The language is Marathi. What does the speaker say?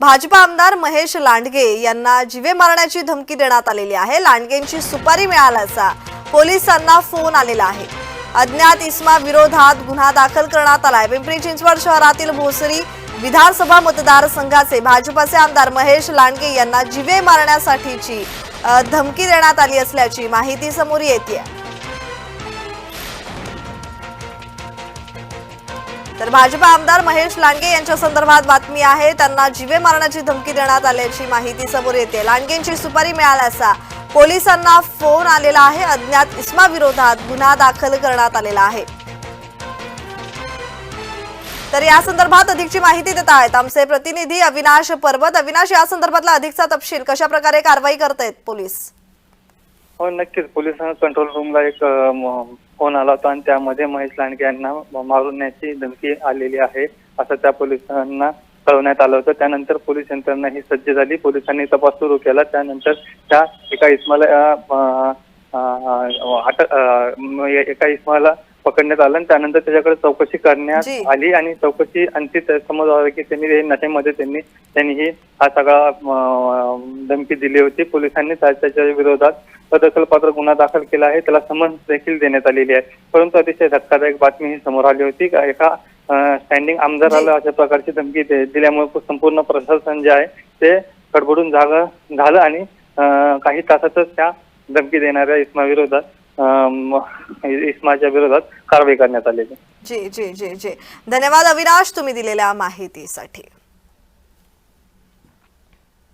भाजपा आमदार महेश लांडगे यांना जीवे मारण्याची धमकी देण्यात आलेली आहे. लांडगेंची सुपारी मिळाल्याचा पोलिसांना फोन आलेला आहे. अज्ञात इस्मा विरोधात गुन्हा दाखल करण्यात आलाय. पिंपरी चिंचवड शहरातील भोसरी विधानसभा मतदारसंघाचे भाजपाचे आमदार महेश लांडगे यांना जीवे मारण्यासाठीची धमकी देण्यात आली असल्याची माहिती समोर येते तर भाजपा आमदार महेश लांगे यांच्या संदर्भात बातमी आहे. त्यांना जीवे मारण्याची धमकी देण्यात आल्याची माहिती समोर येते. लांगेंची सुपारी मिळाल्याचा पोलिसांना फोन आलेला आहे. अज्ञात इस्मा विरोधात गुन्हा दाखल करण्यात आलेला आहे. तर या संदर्भात अधिकची माहिती देत आहेत. आमचे प्रतिनिधी अविनाश पर्वत. अविनाश या संदर्भातला अधिकचा तपशील कशा प्रकारे कारवाई करतायत पोलीस? हो नक्कीच. पोलिसांना कंट्रोल रूमला एक फोन आला होता आणि त्यामध्ये महेश लांडगे यांना मारण्याची धमकी आलेली आहे असं त्या पोलिसांना कळवण्यात आलं होतं. त्यानंतर पोलीस यंत्रणा ही सज्ज झाली. पोलिसांनी तपास सुरू केला. त्यानंतर त्या एका इस्माला अटक एका इस्माला पकडण्यात आलं आणि त्यानंतर त्याच्याकडे चौकशी करण्यात जी. आली आणि चौकशी अंतिम समज आलं की त्यांनी हे नशेमध्ये त्यांनी त्यांनी ही हा सगळा अं, धमकी दिली होती. पोलिसांनी त्या- त्याच्या विरोधात दखलपात्र गुन्हा दाखल केला आहे. त्याला समन्स देखील देण्यात आलेली आहे. परंतु अतिशय धक्कादायक बातमी ही समोर आली होती. का एका स्टँडिंग आमदाराला अशा प्रकारची धमकी दे- दिल्यामुळे संपूर्ण प्रशासन जे आहे ते खडबडून जागा झालं आणि अं, काही तासातच त्या धमकी देणाऱ्या इस्मा विरोधात अं, इस्माच्या विरोधात कारवाई करण्यात आलेली जी जी जी जी. धन्यवाद अविनाश तुम्ही दिलेल्या माहितीसाठी.